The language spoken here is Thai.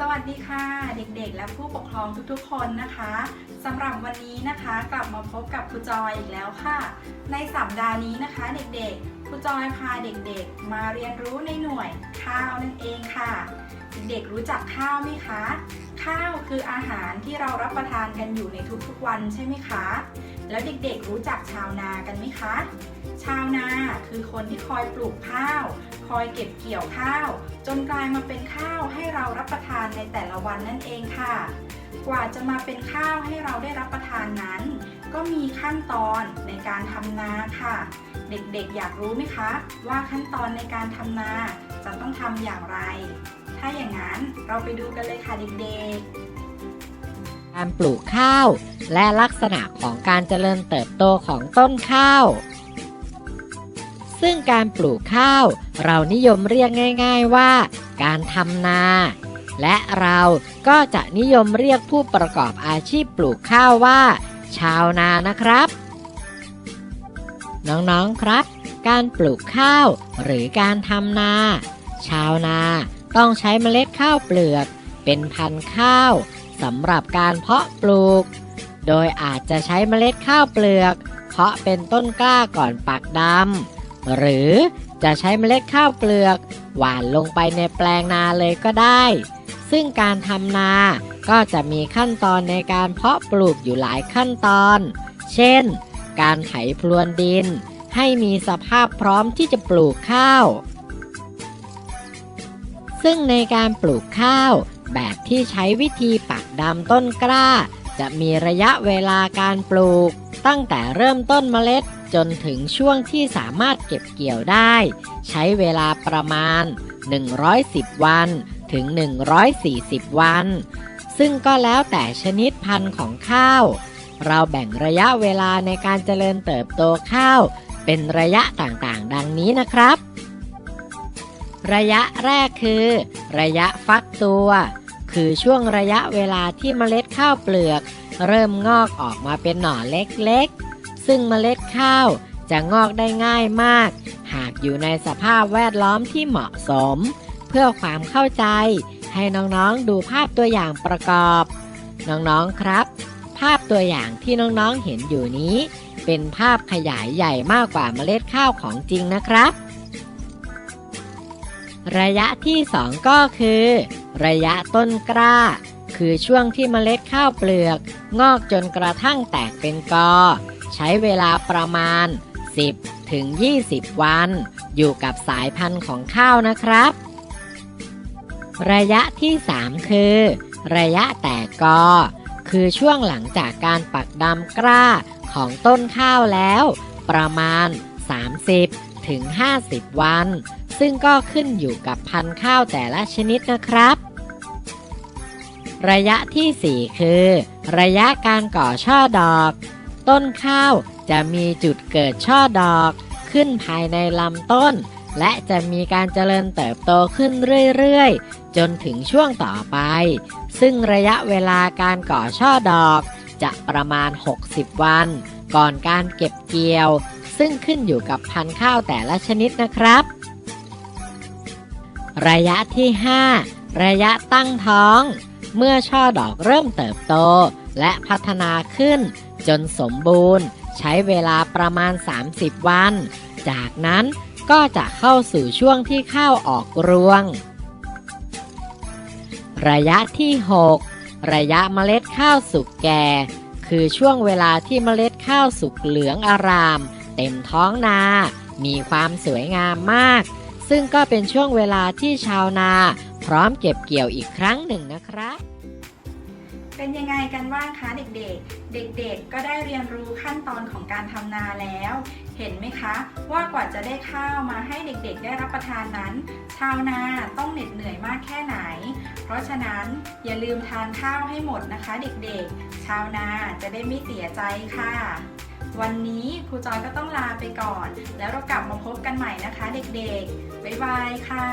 สวัสดีค่ะเด็กๆ และผู้ปกครองทุกๆ คนนะคะสำหรับวันนี้นะคะกลับมาพบกับครูจอยอีกแล้วค่ะ ในสัปดาห์นี้นะคะ เด็กๆครูจอยพาเด็กๆ มาเรียนรู้ในหน่วยข้าวนั่นเองค่ะ เด็กๆรู้จักข้าวไหมคะ ข้าวคืออาหารที่เรารับประทานกันอยู่ในทุกๆวันใช่ไหมคะ แล้วเด็กๆรู้จักชาวนากันไหมคะ ชาวนาคือคนที่คอยปลูกข้าว คอยเก็บเกี่ยวข้าว จนกลายมาเป็นข้าวให้เรารับประทานในแต่ละวันนั่นเองค่ะ กว่าจะมาเป็นข้าวให้เราได้รับประทานนั้น ก็มีขั้นตอนในการทำนาค่ะ เด็กๆอยากรู้ไหมคะ ว่าขั้นตอนในการทำนาจะต้องทำอย่างไร ถ้าอย่างนั้นเราไปดูกันเลยค่ะเด็กๆการปลูกข้าว และลักษณะของการเจริญเติบโตของต้นข้าว ซึ่งการปลูกข้าว เรานิยมเรียกง่าย ๆว่า การทำนา และเราก็จะนิยมเรียกผู้ประกอบอาชีพปลูกข้าวว่า ชาวนานะครับ น้องๆครับ การปลูกข้าว หรือการทำนา ชาวนาต้องใช้เมล็ดข้าวเปลือก เป็นพันธุ์ข้าวสำหรับการเพาะปลูก โดยอาจจะใช้เมล็ดข้าวเปลือก เพาะเป็นต้นกล้าก่อนปักดำ หรือจะใช้เมล็ดข้าวเปลือก หว่านลงไปในแปลงนาเลยก็ได้ ซึ่งการทำนาก็จะมีขั้นตอนในการเพาะปลูกอยู่หลายขั้นตอน เช่น การไถพรวนดิน ให้มีสภาพพร้อมที่จะปลูกข้าว ซึ่งในการปลูกข้าว แบบที่ใช้วิธีปักดำต้นกล้า จะมีระยะเวลาการปลูก ตั้งแต่เริ่มต้นเมล็ดจนถึงช่วงที่สามารถเก็บเกี่ยวได้ ใช้เวลาประมาณ 110 วันถึง 140 วัน ซึ่งก็แล้วแต่ชนิดพันธุ์ของข้าว เราแบ่งระยะเวลาในการเจริญเติบโตข้าว เป็นระยะต่างๆ ดังนี้นะครับ ระยะแรกคือ ระยะฟักตัว คือช่วงระยะเวลาที่เมล็ดข้าวเปลือก เริ่มงอกออกมาเป็นหน่อเล็กๆ ซึ่งเมล็ดข้าวจะงอกได้ง่ายมาก หากอยู่ในสภาพแวดล้อมที่เหมาะสม เพื่อความเข้าใจ ให้น้องๆดูภาพตัวอย่างประกอบ น้องๆครับ ภาพตัวอย่างที่น้องๆเห็นอยู่นี้ เป็นภาพขยายใหญ่มากกว่าเมล็ดข้าวของจริงนะครับ ระยะที่ 2 ก็คือ ระยะต้นกล้า คือช่วงที่เมล็ดข้าวเปลือก งอกจนกระทั่งแตกเป็นกอ ใช้เวลาประมาณ 10 ถึง 20 วัน อยู่กับสายพันธุ์ของข้าวนะครับ ระยะที่ 3 คือ ระยะแตกกอ คือช่วงหลังจากการปักดำกล้าของต้นข้าวแล้ว ประมาณ 30 ถึง 50 วัน ซึ่งก็ขึ้นอยู่กับพันธุ์ข้าวแต่ละชนิดนะครับ ระยะทีสี่ 4 คือ ระยะการก่อช่อดอก ต้นข้าวจะมีจุดเกิดช่อดอก ขึ้นภายในลำต้น และจะมีการเจริญเติบโตขึ้นเรื่อยๆ จนถึงช่วงต่อไป ซึ่งระยะเวลาการก่อช่อดอกจะประมาณ 60 วัน ก่อนการเก็บเกี่ยว ซึ่งขึ้นอยู่กับพันธุ์ข้าวแต่ละชนิดนะครับ ระยะที่ 5 ระยะตั้งท้อง เมื่อช่อดอกเริ่มเติบโต และพัฒนาขึ้น จนสมบูรณ์ ใช้เวลาประมาณ 30 วัน จากนั้นก็จะเข้าสู่ช่วงที่ข้าวออกรวง ระยะที่ 6 ระยะเมล็ดข้าวสุกแก่ คือช่วงเวลาที่เมล็ดข้าวสุกเหลืองอาราม เต็มท้องนา มีความสวยงามมาก ซึ่งก็เป็นช่วงเวลาที่ชาวนา พร้อมเก็บเกี่ยวอีกครั้งหนึ่งนะครับเป็นยังไงกันบ้างคะเด็กๆ เด็กๆ ก็ได้เรียนรู้ขั้นตอนของการทำนาแล้ว เห็นไหมคะ ว่ากว่าจะได้ข้าวมาให้เด็กๆ ได้รับประทานนั้น ชาวนาต้องเหน็ดเหนื่อยมากแค่ไหน เพราะฉะนั้นอย่าลืมทานข้าวให้หมดนะคะ เด็กๆ ชาวนาจะได้ไม่เสียใจค่ะ วันนี้ครูจอยก็ต้องลาไปก่อน แล้วเรากลับมาพบกันใหม่นะคะ เด็กๆ บ๊ายบายค่ะ